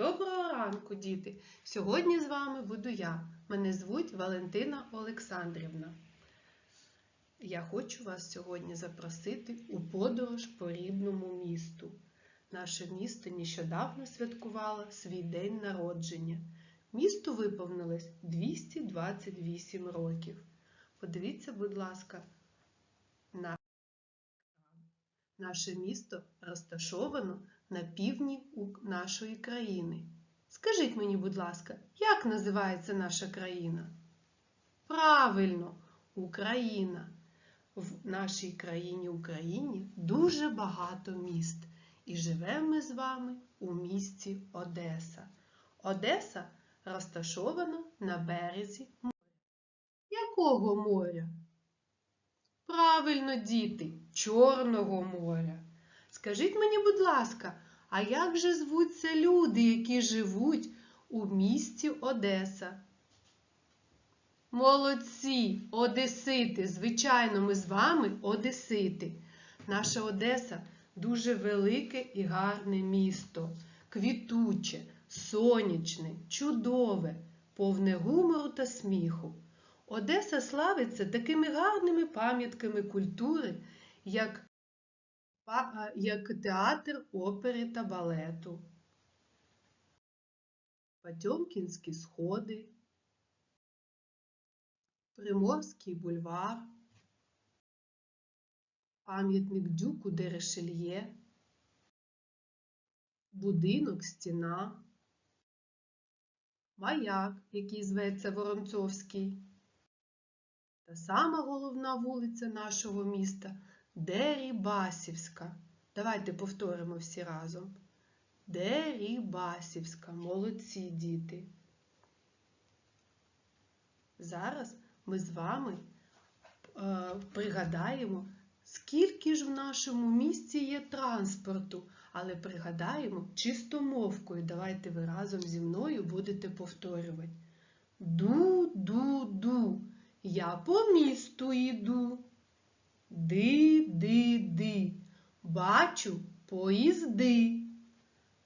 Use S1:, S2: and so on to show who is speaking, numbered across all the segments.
S1: Доброго ранку, діти! Сьогодні з вами буду я. Мене звуть Валентина Олександрівна. Я хочу вас сьогодні запросити у подорож по рідному місту. Наше місто нещодавно святкувало свій день народження. Місту виповнилось 228 років. Подивіться, будь ласка, на наше місто розташовано на півдні нашої країни. Скажіть мені, будь ласка, як називається наша країна? Правильно, Україна. В нашій країні Україні дуже багато міст. І живемо ми з вами у місті Одеса. Одеса розташована на березі моря. Якого моря? Правильно, діти, Чорного моря. Скажіть мені, будь ласка, а як же звуться люди, які живуть у місті Одеса? Молодці, Одесити! Звичайно, ми з вами Одесити. Наша Одеса дуже велике і гарне місто, квітуче, сонячне, чудове, повне гумору та сміху. Одеса славиться такими гарними пам'ятками культури, як як театр опери та балету, Потьомкінські сходи, Приморський бульвар, пам'ятник Дюку де Решельє, будинок Стіна, маяк, який зветься Воронцовський, та сама головна вулиця нашого міста Дерібасівська. Давайте повторимо всі разом. Дерібасівська. Молодці діти. Зараз ми з вами е, пригадаємо, скільки ж в нашому місті є транспорту, але пригадаємо чистомовкою. Давайте ви разом зі мною будете повторювати. Ду-ду-ду. Я по місту йду. Ди-ди-ди. Бачу поїзди.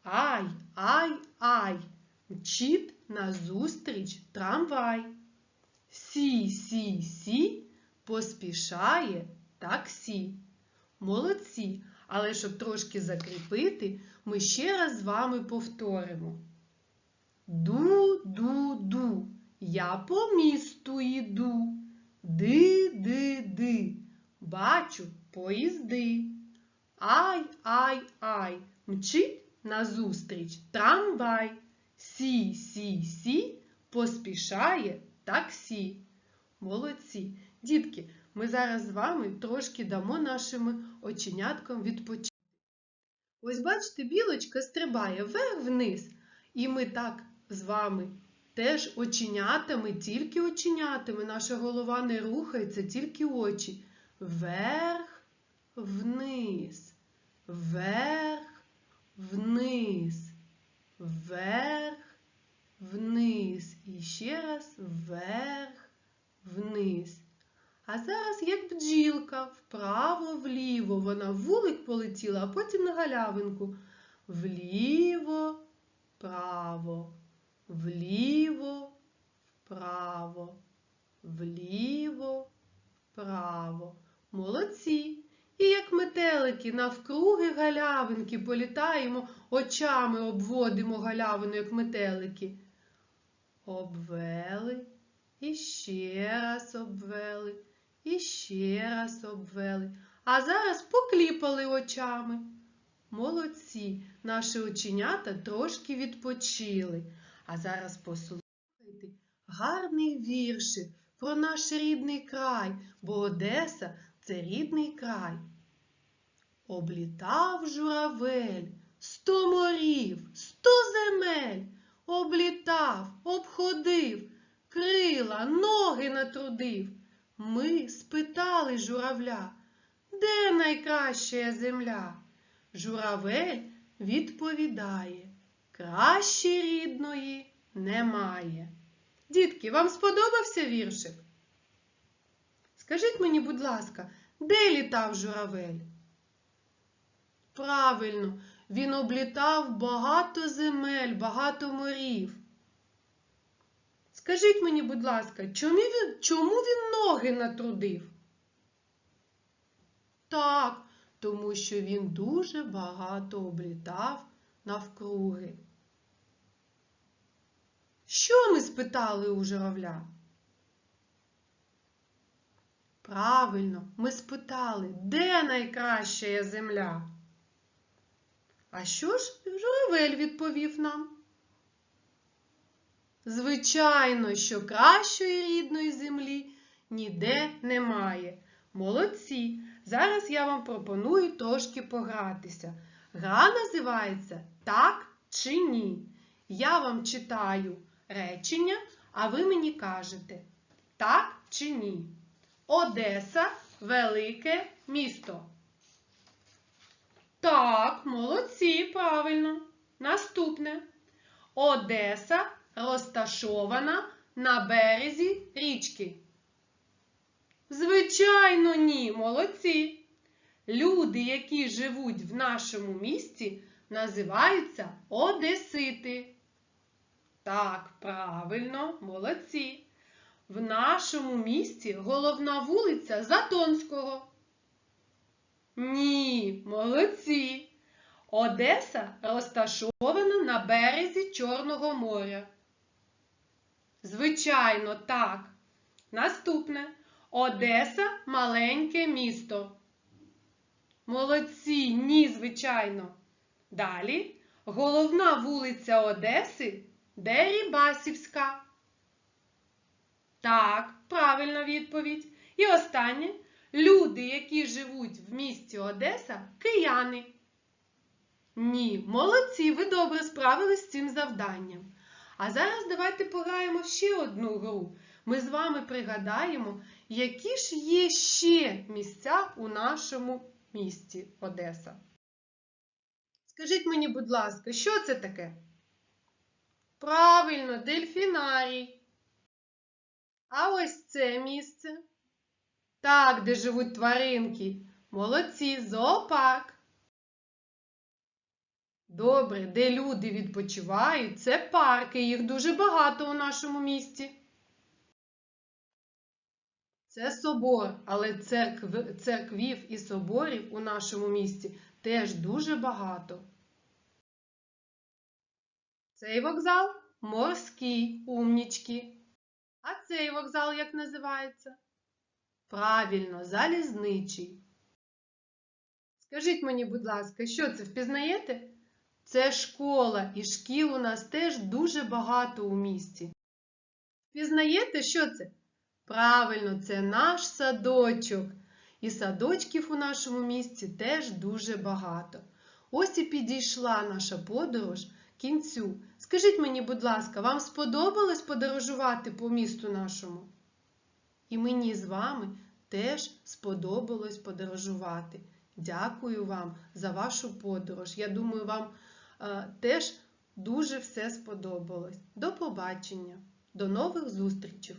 S1: Ай, ай, ай. Мчить назустріч трамвай. Сі, сі, сі, поспішає таксі. Молодці, але щоб трошки закріпити, ми ще раз з вами повторимо. Ду-ду-ду. Я по місту йду. Ди-ди-ди. Бачу поїзди. Ай, ай, ай. Мчить назустріч трамвай. Сі, сі, сі, поспішає таксі. Молодці. Дітки, ми зараз з вами трошки дамо нашим оченяткам відпочити. Ось бачите, білочка стрибає вверх-вниз. І ми так з вами теж оченятами, тільки оченятами. Наша голова не рухається, тільки очі. Вверх, вниз, вверх, вниз, вверх, вниз. І ще раз вверх, вниз. А зараз, як бджілка, вправо-вліво. Вона вулик полетіла, а потім на галявинку. Вліво, вправо, вліво, вправо, вліво, вправо. Молодці. І як метелики навкруги галявинки політаємо, очами обводимо галявину, як метелики. Обвели, і ще раз обвели, і ще раз обвели. А зараз покліпали очами. Молодці, наші оченята трошки відпочили. А зараз послухайте гарний віршик про наш рідний край, бо Одеса це рідний край. Облітав журавель сто морів, сто земель, облітав, обходив, крила, ноги натрудив. Ми спитали журавля, де найкраща земля? Журавель відповідає, краще рідної немає. Дітки, вам сподобався віршик? Скажіть мені, будь ласка, де літав журавель? Правильно, він облітав багато земель, багато морів. Скажіть мені, будь ласка, чому він, чому він ноги натрудив? Так, тому що він дуже багато облітав навкруги. Що ми спитали у журавля? Правильно, ми спитали, де найкраща земля? А що ж журавель відповів нам? Звичайно, що кращої рідної землі ніде немає. Молодці! Зараз я вам пропоную трошки погратися. Гра називається Так чи ні. Я вам читаю речення, а ви мені кажете так чи ні. Одеса велике місто. Так, молодці, правильно. Наступне. Одеса розташована на березі річки. Звичайно, ні, молодці. Люди, які живуть в нашому місті, називаються Одесити. Так, правильно, молодці. В нашому місті головна вулиця Затонського. Ні, молодці. Одеса розташована на березі Чорного моря. Звичайно, так. Наступне. Одеса маленьке місто. Молодці, ні, звичайно. Далі головна вулиця Одеси Дерибасівська. Так, правильна відповідь. І останнє. Люди, які живуть в місті Одеса, кияни. Ні, молодці, ви добре справились з цим завданням. А зараз давайте пограємо ще одну гру. Ми з вами пригадаємо, які ж є ще місця у нашому місті Одеса. Скажіть мені, будь ласка, що це таке? Правильно, дельфінарій. А ось це місце. Так, де живуть тваринки. Молодці, зоопарк. Добре, де люди відпочивають, це парки, їх дуже багато у нашому місті. Це собор, але церкв, церквів і соборів у нашому місті теж дуже багато. Цей вокзал морський, умнічки. А цей вокзал як називається? Правильно, залізничий. Скажіть мені, будь ласка, що це впізнаєте? Це школа, і шкіл у нас теж дуже багато у місті. Впізнаєте, що це? Правильно, це наш садочок. І садочків у нашому місті теж дуже багато. Ось і підійшла наша подорож кінцю. Скажіть мені, будь ласка, вам сподобалось подорожувати по місту нашому? І мені з вами теж сподобалось подорожувати. Дякую вам за вашу подорож. Я думаю, вам е, теж дуже все сподобалось. До побачення, до нових зустрічей!